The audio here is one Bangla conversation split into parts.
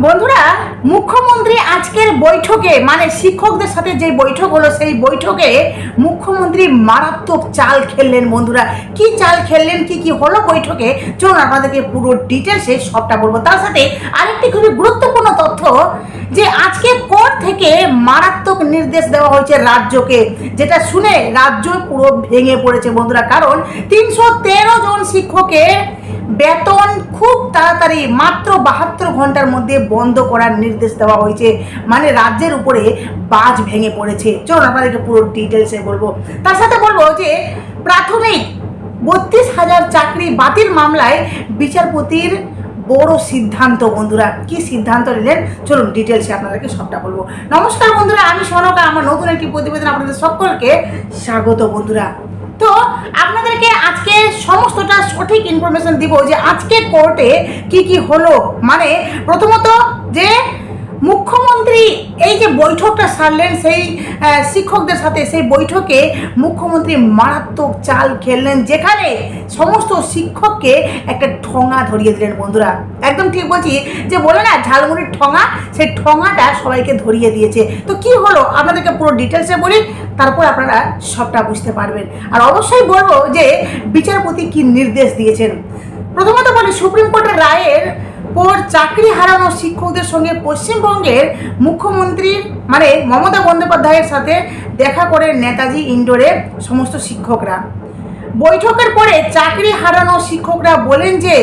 বন্ধুরা মুখ্যমন্ত্রী আজকের বৈঠকে মানে শিক্ষকদের সাথে যে বৈঠক হলো সেই বৈঠকে মুখ্যমন্ত্রী মারাত্মক চাল খেললেন বন্ধুরা। কি চাল খেললেন, কি কি হলো বৈঠকে? চলুন আপনাদেরকে পুরো ডিটেলসে সবটা বলব। তার সাথে আরেকটি খুবই গুরুত্বপূর্ণ তথ্য, যে আজকে কোর্ট থেকে মারাত্মক নির্দেশ দেওয়া হয়েছে রাজ্যকে। যেটা শুনে রাজ্য পুরো ভেঙে পড়েছে বন্ধুরা, কারণ তিনশো তেরো জন শিক্ষকের বেতন খুব তাড়াতাড়ি মাত্র বাহাত্তর ঘণ্টার মধ্যে বন্ধ করার নির্দেশ দেওয়া হয়েছে। মানে রাজ্যের উপরে বাজ ভেঙে পড়েছে। চলুন আপনাদেরকে পুরো ডিটেলসে বলব তার সাথে বলব যে প্রাথমিক বত্রিশ হাজার চাকরি বাতিল মামলায় বিচারপতির বড় সিদ্ধান্ত, বন্ধুরা। কি সিদ্ধান্ত নিলেন? চলুন ডিটেলসে আপনাদেরকে সবটা বলব। নমস্কার বন্ধুরা, আমি সনকা, আমার নতুন একটি প্রতিবেদন আপনাদের সকলকে স্বাগত বন্ধুরা। তো আপনাদেরকে আজকে সমস্তটা সঠিক ইনফরমেশন দিব যে আজকে কোর্টে কি কি হলো। মানে প্রথমত যে মুখ্যমন্ত্রী এই যে বৈঠকটা সারলেন, সেই শিক্ষকদের সাথে সেই বৈঠকে মুখ্যমন্ত্রী মারাত্মক চাল খেললেন, যেখানে সমস্ত শিক্ষককে একটা ঠোঙা ধরিয়ে দিলেন বন্ধুরা। একদম ঠিক বলছি যে বলে না, ঝালমুড়ির ঠোঙা, সেই ঠোঙাটা সবাইকে ধরিয়ে দিয়েছে। তো কি হলো? আপনাদেরকে পুরো ডিটেলসে বলি, তারপর আপনারা সবটা বুঝতে পারবেন। আর অবশ্যই বলব যে বিচারপতি কি নির্দেশ দিয়েছেন? প্রথমত বলি, সুপ্রিম কোর্টের রায়ের পর চাকরি হারানো শিক্ষকদের সঙ্গে পশ্চিমবঙ্গের মুখ্যমন্ত্রীর মানে মমতা বন্দ্যোপাধ্যায়ের সাথে দেখা করে নেতাজি ইন্ডোরে সমস্ত শিক্ষকরা। বৈঠকের পরে চাকরি হারানো শিক্ষকরা বলেন যে,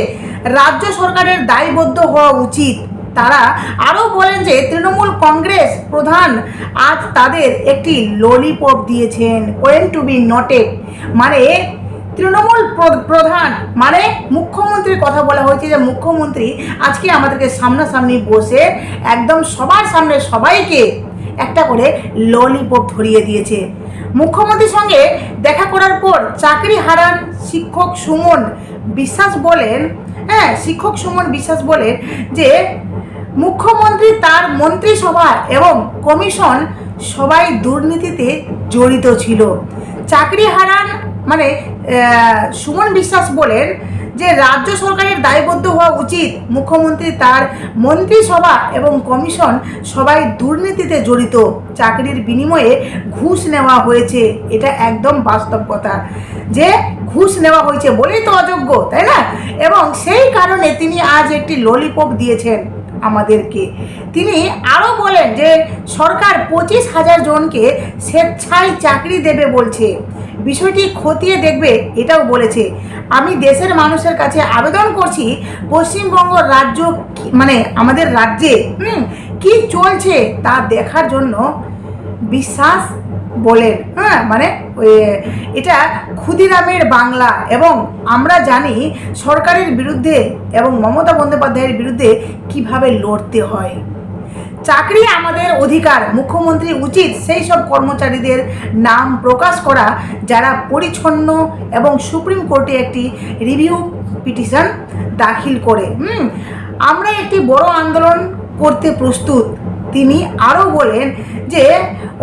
রাজ্য সরকারের দায়বদ্ধ হওয়া উচিত। তারা আরও বলেন যে, তৃণমূল কংগ্রেস প্রধান আজ তাদের একটি ললিপপ দিয়েছেন ওয়েন টু বি নটেড মানে তৃণমূল প্র- প্রধান মানে মুখ্যমন্ত্রীর কথা বলা হয়েছে যে মুখ্যমন্ত্রী আজকে আমাদেরকে সামনাসামনি বসে একদম সবার সামনে সবাইকে একটা করে ললিপপ ধরিয়ে দিয়েছে। মুখ্যমন্ত্রীর সঙ্গে দেখা করার পর চাকরি হারান শিক্ষক সুমন বিশ্বাস বলেন হ্যাঁ শিক্ষক সুমন বিশ্বাস বলেন যে মুখ্যমন্ত্রী তার মন্ত্রিসভা এবং কমিশন সবাই দুর্নীতিতে জড়িত ছিল। চাকরি হারান মানে সুমন বিশ্বাস বলেন যে রাজ্য সরকারের দায়বদ্ধ হওয়া উচিত মুখ্যমন্ত্রী তার মন্ত্রিসভা এবং কমিশন সবাই দুর্নীতিতে জড়িত। চাকরির বিনিময়ে ঘুষ নেওয়া হয়েছে। এটা একদম বাস্তব কথা। যে ঘুষ নেওয়া হয়েছে বলেই তো অযোগ্য, তাই না? এবং সেই কারণে তিনি আজ একটি ললিপপ দিয়েছেন আমাদেরকে। তিনি আরও বলেন যে, সরকার পঁচিশ হাজার জনকে স্বেচ্ছায় চাকরি দেবে বলছে। বিষয়টি খতিয়ে দেখবে এটাও বলেছে। আমি দেশের মানুষের কাছে আবেদন করছি, পশ্চিমবঙ্গ রাজ্য মানে আমাদের রাজ্যে কি চলছে তা দেখার জন্য বিশ্বাস বলেন হ্যাঁ মানে এটা ক্ষুদিরামের বাংলা এবং আমরা জানি সরকারের বিরুদ্ধে এবং মমতা বন্দ্যোপাধ্যায়ের বিরুদ্ধে কীভাবে লড়তে হয়। চাকরি আমাদের অধিকার। মুখ্যমন্ত্রী উচিত সেই সব কর্মচারীদের নাম প্রকাশ করা, যারা পরিচ্ছন্ন এবং সুপ্রিম কোর্টে একটি রিভিউ পিটিশন দাখিল করে। হুম, আমরা একটি বড় আন্দোলন করতে প্রস্তুত। তিনি আরও বলেন যে,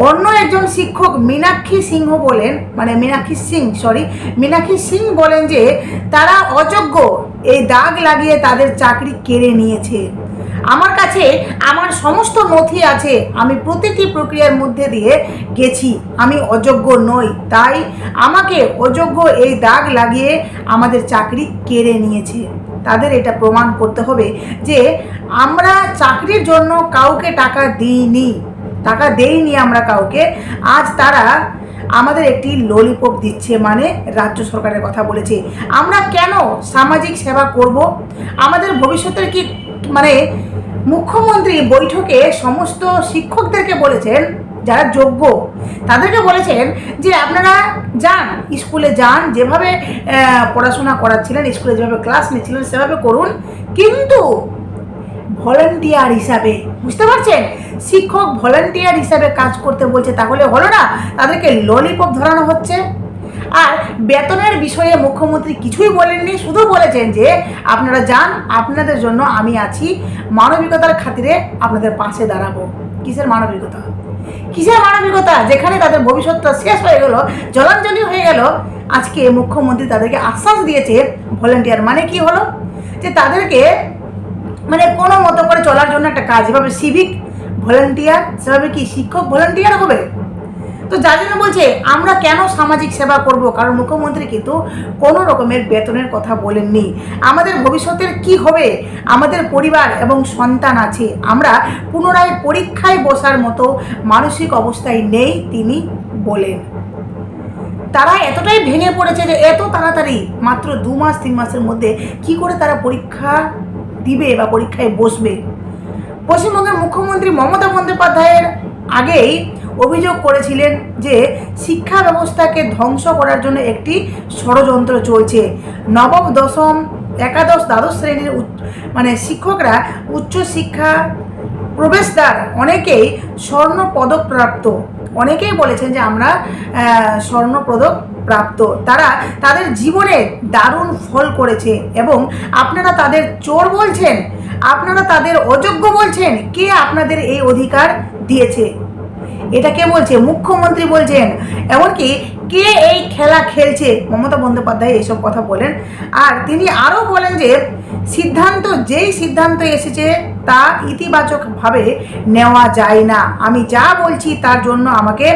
অন্য একজন শিক্ষক মীনাক্ষী সিংহ বলেন মানে মীনাক্ষী সিং সরি মীনাক্ষী সিং বলেন যে, তারা অযোগ্য, এই দাগ লাগিয়ে তাদের চাকরি কেড়ে নিয়েছে। আমার কাছে আমার সমস্ত নথি আছে। আমি প্রতিটি প্রক্রিয়ার মধ্যে দিয়ে গেছি। আমি অযোগ্য নই। তাই আমাকে অযোগ্য এই দাগ লাগিয়ে আমাদের চাকরি কেড়ে নিয়েছে। তাদের এটা প্রমাণ করতে হবে যে আমরা চাকরির জন্য কাউকে টাকা দিইনি। টাকা দেইনি আমরা কাউকে। আজ তারা আমাদের একটি ললিপপ দিচ্ছে মানে রাজ্য সরকারের কথা বলেছে। আমরা কেন সামাজিক সেবা করব? আমাদের ভবিষ্যতের কি মানে মুখ্যমন্ত্রী বৈঠকে সমস্ত শিক্ষকদেরকে বলেছেন, যারা যোগ্য, তাদেরকে বলেছেন যে আপনারা যান, স্কুলে যান, যেভাবে পড়াশোনা করাচ্ছিলেন, স্কুলে যেভাবে ক্লাস নিচ্ছিলেন, সেভাবে করুন। কিন্তু ভলান্টিয়ার হিসাবে, বুঝতে পারছেন? শিক্ষক ভলান্টিয়ার হিসাবে কাজ করতে বলছে, তাহলে হলো না? তাদেরকে ললিপপ ধরানো হচ্ছে। আর বেতনের বিষয়ে মুখ্যমন্ত্রী কিছুই বলেননি, শুধু বলেছেন যে আপনারা যান, আপনাদের জন্য আমি আছি, মানবিকতার খাতিরে আপনাদের পাশে দাঁড়াবো। কিসের মানবিকতা? কিসের মানবিকতা? যেখানে তাদের ভবিষ্যৎটা শেষ হয়ে গেল, জলাঞ্জলি হয়ে গেল, আজকে মুখ্যমন্ত্রী তাদেরকে আশ্বাস দিয়েছে, ভলেন্টিয়ার মানে কি হলো? যে তাদেরকে মানে কোনো মতো করে চলার জন্য একটা কাজ এভাবে সিভিক ভলেন্টিয়ার সেভাবে কি শিক্ষক ভলেন্টিয়ার হবে? তো যার জন্য বলছে, আমরা কেন সামাজিক সেবা করব? কারণ মুখ্যমন্ত্রী কিন্তু কোনো রকমের বেতনের কথা বলেননি। আমাদের ভবিষ্যতের কি হবে? আমাদের পরিবার এবং সন্তান আছে। আমরা পুনরায় পরীক্ষায় বসার মতো মানসিক অবস্থায় নেই, তিনি বলেন। তারা এতটাই ভেঙে পড়েছে যে এত তাড়াতাড়ি, মাত্র দু মাস, তিন মাসের মধ্যে কি করে তারা পরীক্ষা দিবে বা পরীক্ষায় বসবে? পশ্চিমবঙ্গের মুখ্যমন্ত্রী মমতা বন্দ্যোপাধ্যায়ের আগেই অভিযোগ করেছিলেন যে শিক্ষা ব্যবস্থাকে ধ্বংস করার জন্য একটি ষড়যন্ত্র চলছে। নবম, দশম, একাদশ, দ্বাদশ শ্রেণির মানে শিক্ষকরা উচ্চশিক্ষা প্রবেশদ্বার অনেকেই স্বর্ণ পদক প্রাপ্ত। অনেকেই বলেছেন যে আমরা স্বর্ণ পদক প্রাপ্ত। তারা তাদের জীবনে দারুণ ফল করেছে এবং আপনারা তাদের চোর বলছেন, আপনারা তাদের অযোগ্য বলছেন। কে আপনাদের এই অধিকার দিয়েছে? এটা কে বলছে? মুখ্যমন্ত্রী বলছেন। এমনকি কে এই খেলা খেলছে? মমতা বন্দ্যোপাধ্যায় এসব কথা বলেন। আর তিনি আরও বলেন যে, সিদ্ধান্ত, যেই সিদ্ধান্ত এসেছে তা ইতিবাচকভাবে নেওয়া যায় না। আমি যা বলছি তার জন্য আমাকে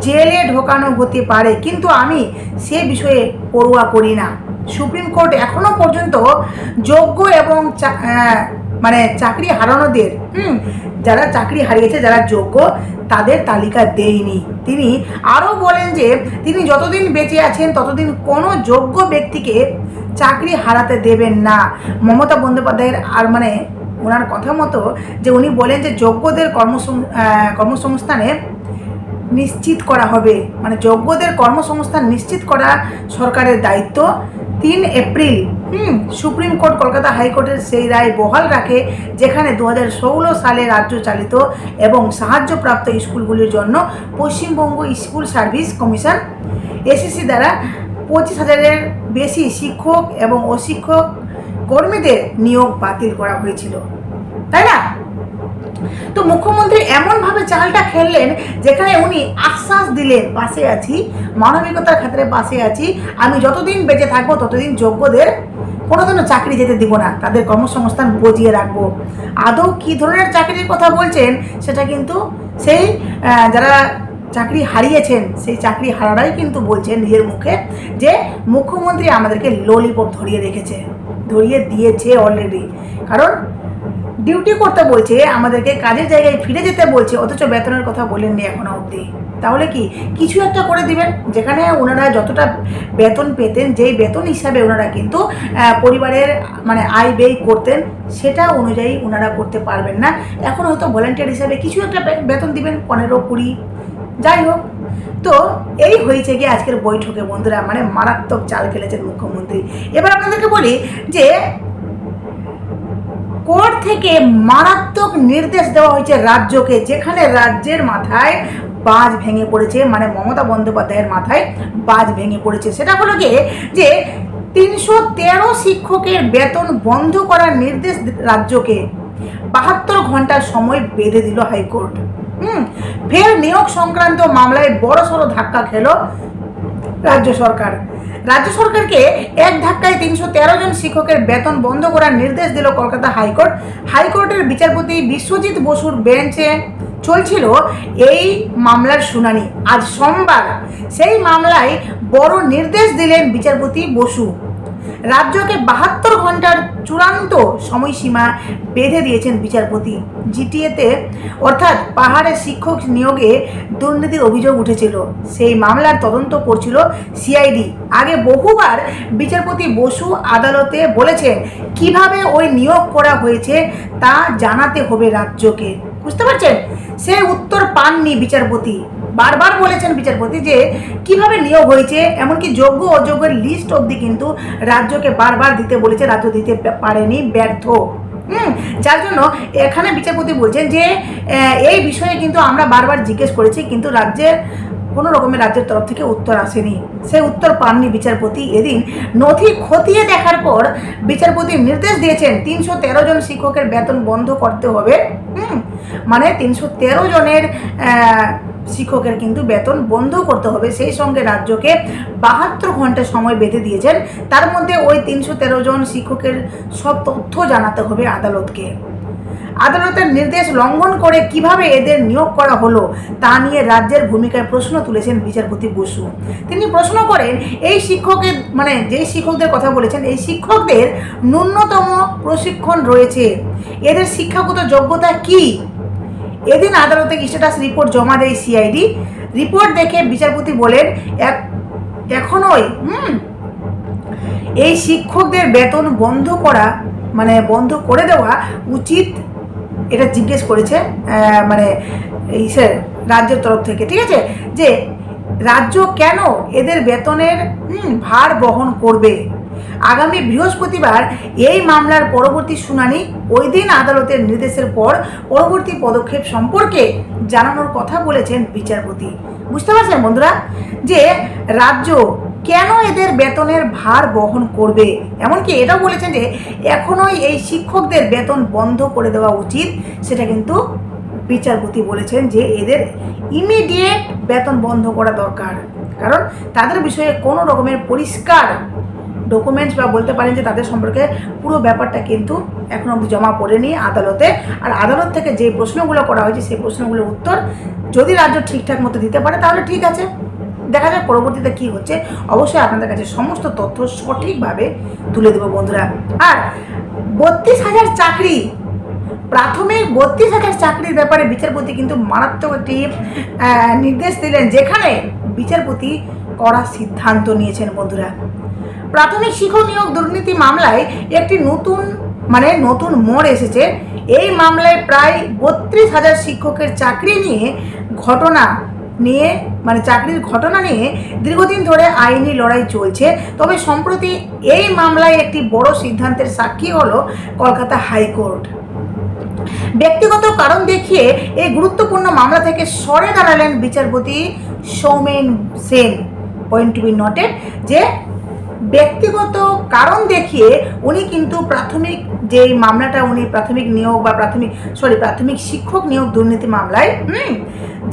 জেলে ঢোকানো হতে পারে, কিন্তু আমি সে বিষয়ে পড়ুয়া করি না। সুপ্রিম কোর্ট এখনও পর্যন্ত যোগ্য এবং মানে চাকরি হারানোদের, হুম, যারা চাকরি হারিয়েছে, যারা যোগ্য, তাদের তালিকা দেয়নি তিনি আরও বলেন যে, তিনি যতদিন বেঁচে আছেন, ততদিন কোনো যোগ্য ব্যক্তিকে চাকরি হারাতে দেবেন না। মমতা বন্দ্যোপাধ্যায়ের আর মানে ওনার কথা মতো যে, উনি বলেন যে, যোগ্যদের কর্মসং কর্মসংস্থানে নিশ্চিত করা হবে। মানে যোগ্যদের কর্মসংস্থান নিশ্চিত করা সরকারের দায়িত্ব। তিন এপ্রিল হুম, সুপ্রিম কোর্ট কলকাতা হাইকোর্টের সেই রায় বহাল রাখে, যেখানে দু হাজার ষোলো সালে রাজ্য চালিত এবং সাহায্যপ্রাপ্ত স্কুলগুলির জন্য Paschimbanga school service commission, SSC দ্বারা পঁচিশ হাজারের বেশি শিক্ষক এবং অশিক্ষক কর্মীদের নিয়োগ বাতিল করা হয়েছিল। তাই না? তো মুখ্যমন্ত্রী এমনভাবে চালটা খেললেন, যেখানে উনি আশ্বাস দিলেন, পাশে আছি, মানবিকতার ক্ষেত্রে পাশে আছি, আমি যতদিন বেঁচে থাকব ততদিন যোগ্যদের কোনো দিনও চাকরি যেতে দিব না। তাদের কর্মসংস্থান বজিয়ে রাখব। আদৌ কী ধরনের চাকরির কথা বলছেন, সেটা কিন্তু সেই যারা চাকরি হারিয়েছেন, সেই চাকরি হারারাই কিন্তু বলছেন নিজের মুখে যে মুখ্যমন্ত্রী আমাদেরকে ললিপপ ধরিয়ে রেখেছে। ধরিয়ে দিয়েছে অলরেডি কারণ ডিউটি করতে বলছে, আমাদেরকে কাজের জায়গায় ফিরে যেতে বলছে, অথচ বেতনের কথা বলেননি এখনও অবধি। তাহলে কি? কিছু একটা করে দিবেন, যেখানে ওনারা যতটা বেতন পেতেন, যেই বেতন হিসাবে ওনারা কিন্তু পরিবারের মানে আয় ব্যয় করতেন, সেটা অনুযায়ী ওনারা করতে পারবেন না। এখন হয়তো ভলেন্টিয়ার হিসাবে কিছু একটা বেতন দিবেন, পনেরো, কুড়ি, যাই হোক। তো এই হয়েছে গিয়ে আজকের বৈঠকে, বন্ধুরা মানে মারাত্মক চাল ফেলেছেন মুখ্যমন্ত্রী। এবার আপনাদেরকে বলি যে, কোর্ট থেকে মারাত্মক নির্দেশ দেওয়া হয়েছে রাজ্যকে, যেখানে রাজ্যের মাথায় বাজ ভেঙে পড়েছে মানে মমতা বন্দ্যোপাধ্যায়ের মাথায় বাজ ভেঙে পড়েছে। সেটা হলো গিয়ে যে তিনশো তেরো শিক্ষকের বেতন বন্ধ করার নির্দেশ রাজ্যকে বাহাত্তর ঘণ্টার সময় বেঁধে দিল হাইকোর্ট। হুম, ফের নিয়োগ সংক্রান্ত মামলায় বড় সড়ো ধাক্কা খেল রাজ্য সরকার। রাজ্য সরকারকে এক ধাক্কায় তিনশো তেরো জন শিক্ষকের বেতন বন্ধ করার নির্দেশ দিল কলকাতা হাইকোর্ট। হাইকোর্টের বিচারপতি বিশ্বজিৎ বসুর বেঞ্চে চলছিল এই মামলার শুনানি। আজ সোমবার সেই মামলায় বড় নির্দেশ দিলেন বিচারপতি বসু। রাজ্যকে বাহাত্তর ঘণ্টার চূড়ান্ত সময়সীমা বেঁধে দিয়েছেন বিচারপতি। জিটিএতে, অর্থাৎ পাহাড়ে শিক্ষক নিয়োগে দুর্নীতির অভিযোগ উঠেছিল। সেই মামলার তদন্ত করছিল সিআইডি। আগে বহুবার বিচারপতি বসু আদালতে বলেছেন, কীভাবে ওই নিয়োগ করা হয়েছে তা জানাতে হবে রাজ্যকে। বুঝতে পারছেন? সে উত্তর পাননি বিচারপতি। বারবার বলেছেন বিচারপতি যে কীভাবে নিয়োগ হয়েছে, এমনকি যোগ্য অযোগ্যের লিস্ট অবধি কিন্তু রাজ্যকে বারবার দিতে বলেছে, রাজ্য দিতে পারেনি, ব্যর্থ। হুম, যার জন্য এখানে বিচারপতি বলছেন যে এই বিষয়ে কিন্তু আমরা বারবার জিজ্ঞেস করেছি, কিন্তু রাজ্যের কোনো রকমের রাজ্যের তরফ থেকে উত্তর আসেনি। সে উত্তর পাননি বিচারপতি। এদিন নথি খতিয়ে দেখার পর বিচারপতি নির্দেশ দিয়েছেন, তিনশো তেরো জন শিক্ষকের বেতন বন্ধ করতে হবে। হুম মানে তিনশো তেরো জনের শিক্ষকের কিন্তু বেতন বন্ধ করতে হবে। সেই সঙ্গে রাজ্যকে বাহাত্তর ঘণ্টা সময় বেঁধে দিয়েছেন। তার মধ্যে ওই তিনশো তেরো জন শিক্ষকের সব তথ্য জানাতে হবে আদালতকে। আদালতের নির্দেশ লঙ্ঘন করে কীভাবে এদের নিয়োগ করা হলো, তা নিয়ে রাজ্যের ভূমিকায় প্রশ্ন তুলেছেন বিচারপতি বসু। তিনি প্রশ্ন করেন, এই শিক্ষকের মানে যেই শিক্ষকদের কথা বলেছেন, এই শিক্ষকদের ন্যূনতম প্রশিক্ষণ রয়েছে। এদের শিক্ষাগত যোগ্যতা কি? এদিন আদালতে স্ট্যাটাস রিপোর্ট জমা দেয় সিআইডি রিপোর্ট দেখে বিচারপতি বলেন এখনোই, হুম, এই শিক্ষকদের বেতন বন্ধ করা মানে বন্ধ করে দেওয়া উচিত। এটা জিজ্ঞেস করেছে মানে এই সে রাজ্যের তরফ থেকে, ঠিক আছে? যে, রাজ্য কেন এদের বেতনের ভার বহন করবে? আগামী বৃহস্পতিবার এই মামলার পরবর্তী শুনানি ওই দিন আদালতের নির্দেশের পর পরবর্তী পদক্ষেপ সম্পর্কে জানানোর কথা বলেছেন বিচারপতি। বুঝতে পারছেন বন্ধুরা? যে রাজ্য কেন এদের বেতনের ভার বহন করবে? এমনকি এটাও বলেছেন যে এখনোই এই শিক্ষকদের বেতন বন্ধ করে দেওয়া উচিত, সেটা কিন্তু বিচারপতি বলেছেন যে এদের ইমিডিয়েট বেতন বন্ধ করা দরকার। কারণ তাদের বিষয়ে কোনো রকমের পরিষ্কার ডকুমেন্টস বা বলতে পারেন যে তাদের সম্পর্কে পুরো ব্যাপারটা কিন্তু এখনও অবধি জমা পড়েনি আদালতে। আর আদালত থেকে যে প্রশ্নগুলো করা হয়েছে, সেই প্রশ্নগুলোর উত্তর যদি রাজ্য ঠিকঠাক মতো দিতে পারে, তাহলে ঠিক আছে। দেখা যাক পরবর্তীতে কি হচ্ছে। অবশ্যই আপনাদের কাছে সমস্ত তথ্য সঠিকভাবে তুলে দেবো বন্ধুরা। আর বত্রিশ হাজার চাকরি, প্রাথমিক বত্রিশ হাজার চাকরির ব্যাপারে বিচারপতি কিন্তু মারাত্মক একটি নির্দেশ দিলেন, যেখানে বিচারপতি কড়া সিদ্ধান্ত নিয়েছেন বন্ধুরা। প্রাথমিক শিক্ষক নিয়োগ দুর্নীতি মামলায় একটি নতুন মানে নতুন মোড় এসেছে। এই মামলায় প্রায় বত্রিশ হাজার শিক্ষকের চাকরি নিয়ে ঘটনা নিয়ে মানে চাকরির ঘটনা নিয়ে দীর্ঘদিন ধরে আইনি লড়াই চলছে। তবে সম্প্রতি এই মামলায় একটি বড় সিদ্ধান্তের সাক্ষী হলো কলকাতা হাইকোর্ট। ব্যক্তিগত কারণ দেখিয়ে এই গুরুত্বপূর্ণ মামলা থেকে সরে দাঁড়ালেন বিচারপতি Soumen Sen. Point to be noted যে ব্যক্তিগত কারণ দেখিয়ে উনি কিন্তু প্রাথমিক যে মামলাটা উনি প্রাথমিক নিয়োগ বা প্রাথমিক সরি প্রাথমিক শিক্ষক নিয়োগ দুর্নীতি মামলায়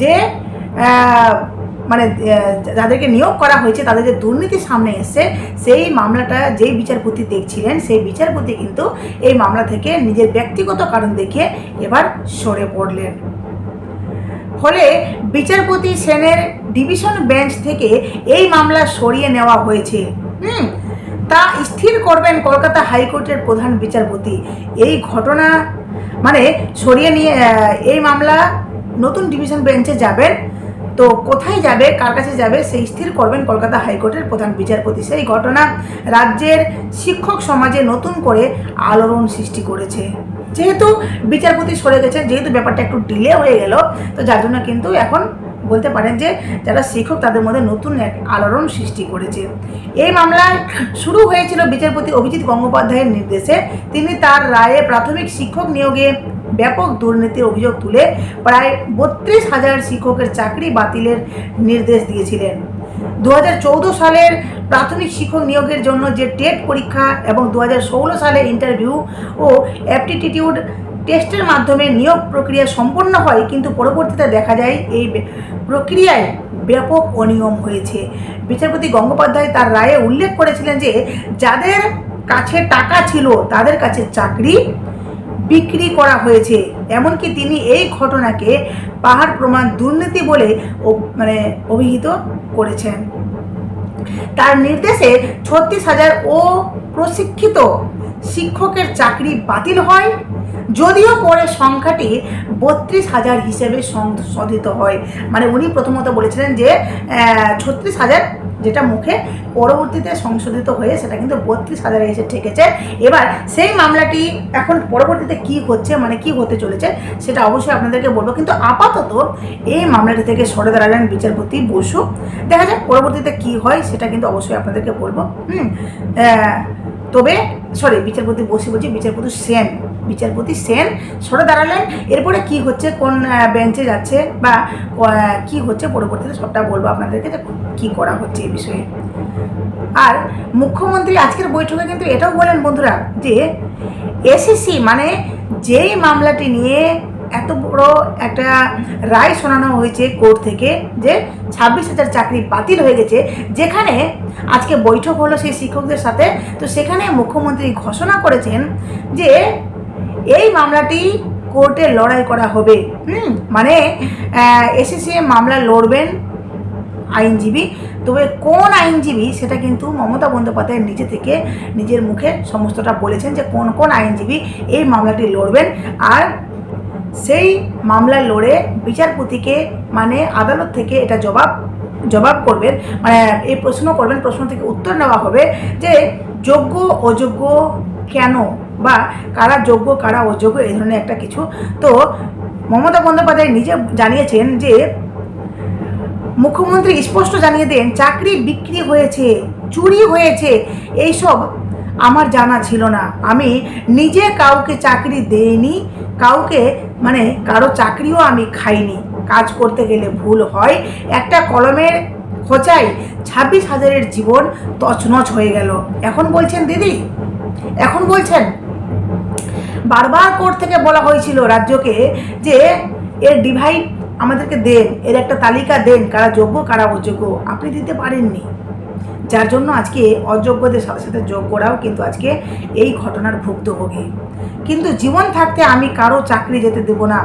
যে মানে যাদেরকে নিয়োগ করা হয়েছে, তাদের যে দুর্নীতি সামনে এসছে, সেই মামলাটা যেই বিচারপতি দেখছিলেন, সেই বিচারপতি কিন্তু এই মামলা থেকে নিজের ব্যক্তিগত কারণ দেখিয়ে এবার সরে পড়লেন। ফলে বিচারপতি সেনের ডিভিশন বেঞ্চ থেকে এই মামলা সরিয়ে নেওয়া হয়েছে। হুম, তা স্থির করবেন কলকাতা হাইকোর্টের প্রধান বিচারপতি। এই ঘটনা মানে সরিয়ে নিয়ে এই মামলা নতুন ডিভিশন বেঞ্চে যাবেন। তো কোথায় যাবে, কার কাছে যাবে, সেই স্থির করবেন কলকাতা হাইকোর্টের প্রধান বিচারপতি। সেই ঘটনা রাজ্যের শিক্ষক সমাজে নতুন করে আলোড়ন সৃষ্টি করেছে। যেহেতু বিচারপতি সরে গেছেন, যেহেতু ব্যাপারটা একটু ডিলে হয়ে গেল, তো যার জন্য কিন্তু এখন বলতে পারেন যে যারা শিক্ষক তাদের মধ্যে নতুন এক আলোড়ন সৃষ্টি করেছে। এই মামলায় শুরু হয়েছিল বিচারপতি অভিজিৎ গঙ্গোপাধ্যায়ের নির্দেশে। তিনি তার রায়ে প্রাথমিক শিক্ষক নিয়োগে ব্যাপক দুর্নীতির অভিযোগ তুলে প্রায় বত্রিশ হাজার শিক্ষকের চাকরি বাতিলের নির্দেশ দিয়েছিলেন। দু হাজার চৌদ্দ সালের প্রাথমিক শিক্ষক নিয়োগের জন্য যে টেট পরীক্ষা এবং দু হাজার ষোলো সালে ইন্টারভিউ ও অ্যাপটিটিউড টেস্টের মাধ্যমে নিয়োগ প্রক্রিয়া সম্পন্ন হয়, কিন্তু পরবর্তীতে দেখা যায় এই প্রক্রিয়ায় ব্যাপক অনিয়ম হয়েছে। বিচারপতি গঙ্গোপাধ্যায় তার রায়ে উল্লেখ করেছিলেন যে, যাদের কাছে টাকা ছিল তাদের কাছে চাকরি বিক্রি করা হয়েছে। এমনকি তিনি এই ঘটনাকে পাহাড় প্রমাণ দুর্নীতি বলে মানে অভিহিত করেছেন। তার নির্দেশে ছত্রিশ হাজার ও প্রশিক্ষিত শিক্ষকের চাকরি বাতিল হয়। যদিও পরে সংখ্যাটি বত্রিশ হাজার হিসেবে সংশোধিত হয়। মানে উনি প্রথমত বলেছিলেন যে ছত্রিশ হাজার যেটা মুখে পরবর্তীতে সংশোধিত হয়ে সেটা কিন্তু বত্রিশ হাজারে এসে ঠেকেছে। এবার সেই মামলাটি এখন পরবর্তীতে কি হচ্ছে মানে কি হতে চলেছে, সেটা অবশ্যই আপনাদেরকে বলব। কিন্তু আপাতত এই মামলাটি থেকে সরে দাঁড়ালেন বিচারপতি বসু। দেখা যাক পরবর্তীতে কি হয়, সেটা কিন্তু অবশ্যই আপনাদেরকে বলব। হুম তবে সরি বিচারপতি বসে বলছি বিচারপতি সেন বিচারপতি সেন সরে দাঁড়ালেন। এরপরে কি হচ্ছে, কোন বেঞ্চে যাচ্ছে বা, কি হচ্ছে পরবর্তীতে সবটা বলব আপনাদেরকে যে কি করা হচ্ছে এই বিষয়ে। আর মুখ্যমন্ত্রী আজকের বৈঠকে কিন্তু এটাও বলেন বন্ধুরা যে এসএসসি মানে যেই মামলাটি নিয়ে এত বড় একটা রায় শোনানো হয়েছে কোর্ট থেকে যে ছাব্বিশ হাজার চাকরি বাতিল হয়ে গেছে, যেখানে আজকে বৈঠক হলো সেই শিক্ষকদের সাথে। তো সেখানে মুখ্যমন্ত্রী ঘোষণা করেছেন যে এই মামলাটি কোর্টে লড়াই করা হবে। হুম মানে এসএসসি মামলা লড়বেন আইনজীবী, তবে কোন আইনজীবী সেটা কিন্তু মমতা বন্দ্যোপাধ্যায় নিজে থেকে নিজের মুখে সমস্তটা বলেছেন যে কোন কোন আইনজীবী এই মামলাটি লড়বেন। আর সেই মামলা লড়ে বিচারপতিকে মানে আদালত থেকে এটা জবাব জবাব করবেন মানে এই প্রশ্ন করবেন, প্রশ্ন থেকে উত্তর নেওয়া হবে যে যোগ্য, অযোগ্য কেন বা কারা যোগ্য, কারা অযোগ্য, এই ধরনের একটা কিছু। তো মমতা বন্দ্যোপাধ্যায় নিজে জানিয়েছেন যে মুখ্যমন্ত্রী স্পষ্ট জানিয়ে দেন, চাকরি বিক্রি হয়েছে, চুরি হয়েছে, এইসব আমার জানা ছিল না। আমি নিজে কাউকে চাকরি দেইনি, কাউকে মানে কারও চাকরিও আমি খাইনি। কাজ করতে গেলে ভুল হয়। একটা কলমের খোঁচাই ছাব্বিশ হাজারের জীবন তছনছ হয়ে গেল। এখন বলছেন, দিদি, এখন বলছেন? বারবার কোর্ট থেকে বলা হয়েছিল রাজ্যকে যে এর ডিভাইড আমাদেরকে দেন, এর একটা তালিকা দেন, কারা যোগ্য, কারা অযোগ্য। আপনি দিতে পারেননি। যার জন্য আজকে অযোগ্যদের সাথে সাথে যোগ্যরাও কিন্তু আজকে এই ঘটনার ভুক্তভোগী কিন্তু জীবন থাকতে আমি কারও চাকরি যেতে দেব না।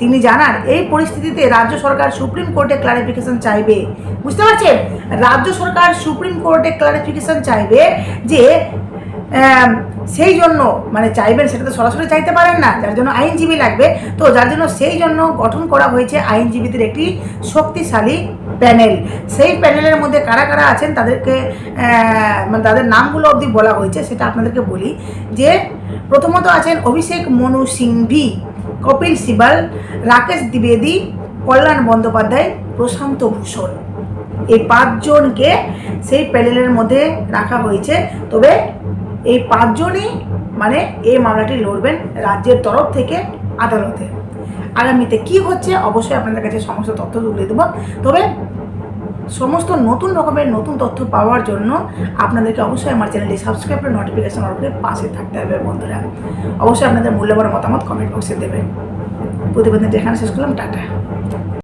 তিনি জানান, এই পরিস্থিতিতে রাজ্য সরকার সুপ্রিম কোর্টে ক্লারিফিকেশন চাইবে। বুঝতে পারছেন? রাজ্য সরকার সুপ্রিম কোর্টে ক্লারিফিকেশন চাইবে যে সেই জন্য মানে চাইবেন সেটা তো সরাসরি চাইতে পারেন না, যার জন্য আইনজীবী লাগবে। তো যার জন্য সেই জন্য গঠন করা হয়েছে আইনজীবীদের একটি শক্তিশালী প্যানেল। সেই প্যানেলের মধ্যে কারা কারা আছেন তাদেরকে মানে তাদের নামগুলো অবধি বলা হয়েছে, সেটা আপনাদেরকে বলি যে প্রথমত আছেন অভিষেক মনু সিংভি, কপিল সিবাল, রাকেশ দ্বিবেদী, কল্যাণ বন্দ্যোপাধ্যায়, প্রশান্ত ভূষণ। এই পাঁচজনকে সেই প্যানেলের মধ্যে রাখা হয়েছে। তবে এই পাঁচজনই মানে এই মামলাটি লড়বেন রাজ্যের তরফ থেকে আদালতে। আগামীতে কি হচ্ছে অবশ্যই আপনাদের কাছে সমস্ত তথ্য তুলে দেবো। তবে সমস্ত নতুন রকমের নতুন তথ্য পাওয়ার জন্য আপনাদেরকে অবশ্যই আমার চ্যানেলটি সাবস্ক্রাইব করে নোটিফিকেশন অর্ডারে পাশে থাকতে হবে বন্ধুরা। অবশ্যই আপনাদের মূল্যবান মতামত কমেন্ট বক্সে দেবেন। প্রতিবেদনটি এখানে শেষ করলাম, টাটা।